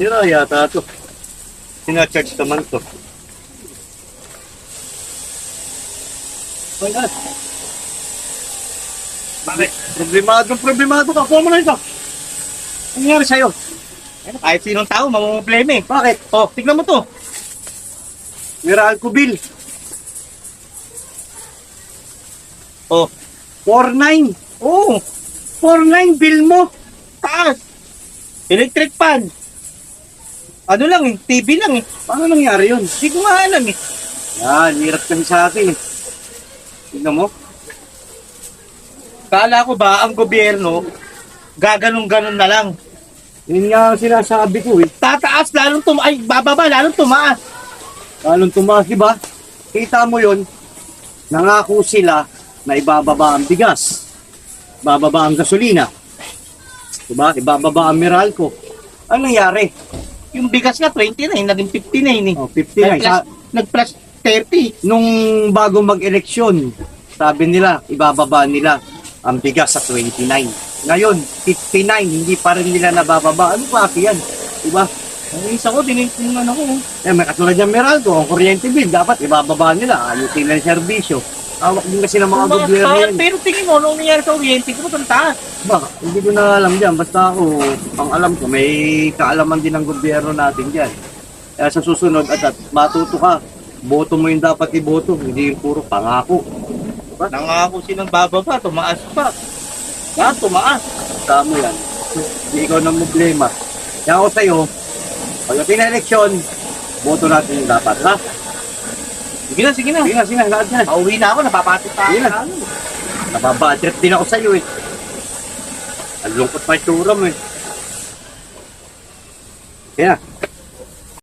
Sira yata ito. Sinacharge naman to. Wala. Bakit? Problemado, problemado ka. Kuha mo na ito. Ano nangyari sa'yo? Kahit sinong tao, mamumbleme. Bakit? Oh, tignan mo to. Meralco bill. Oh, 4.9. oh, 4.9 bill mo. taas. Electric fan. Ano lang eh, TV lang eh. Paano nangyari yun? Hindi ko nga alam eh. Yan, hirap kasi sa atin. eh. Tingnan mo. Kala ko ba ang gobyerno, gaganong-ganon na lang. Yun nga ang sinasabi ko eh. Tataas, lalong tuma ay, bababa, lalong tumaas. Lalong tumaas, di ba? Kita mo yun, nangako sila na ibababa ang bigas. Bababa ang gasolina. Diba? Ibababa ang Meralco. Ano nangyari? Yung bigas nga, 29, naging 59 eh. Oh, 59. Nag-plus, nag-plus 30. nung bago mag-eleksyon, sabi nila, ibababa nila ang bigas sa 29. Ngayon, 59, hindi pa rin nila nabababa. Ano ba yan? Diba? Ang isa ko, dinitin ano ko. Eh, may katulad ng Meralco, ang kuryente bill, dapat ibababa nila. Ayusin nila yung serbisyo. Hawak din kasi ng mga Tumaas gobyerno yan. Pero tingin mo, anong nangyari sa Oriente itong taas. Ba, hindi ko na alam dyan. Basta ako, ang alam ko, may kaalaman din ng gobyerno natin dyan. Kaya sa susunod, at, at matuto ka. Boto mo yung dapat iboto, hindi yung puro pangako. Nangako silang bababa, tumaas pa. Yan, tumaas. Tama yan. Hindi ikaw ng problema. Kaya ako sa'yo, pagdating na eleksyon, boto natin yung dapat, ha? Sige na, sige na. Sige na, sige na, lahat yan. Pauwi na ako, napapatit pa Sige na. Nababadrip din ako sa'yo eh. Ang lungkot pa yung tura mo eh. Kaya,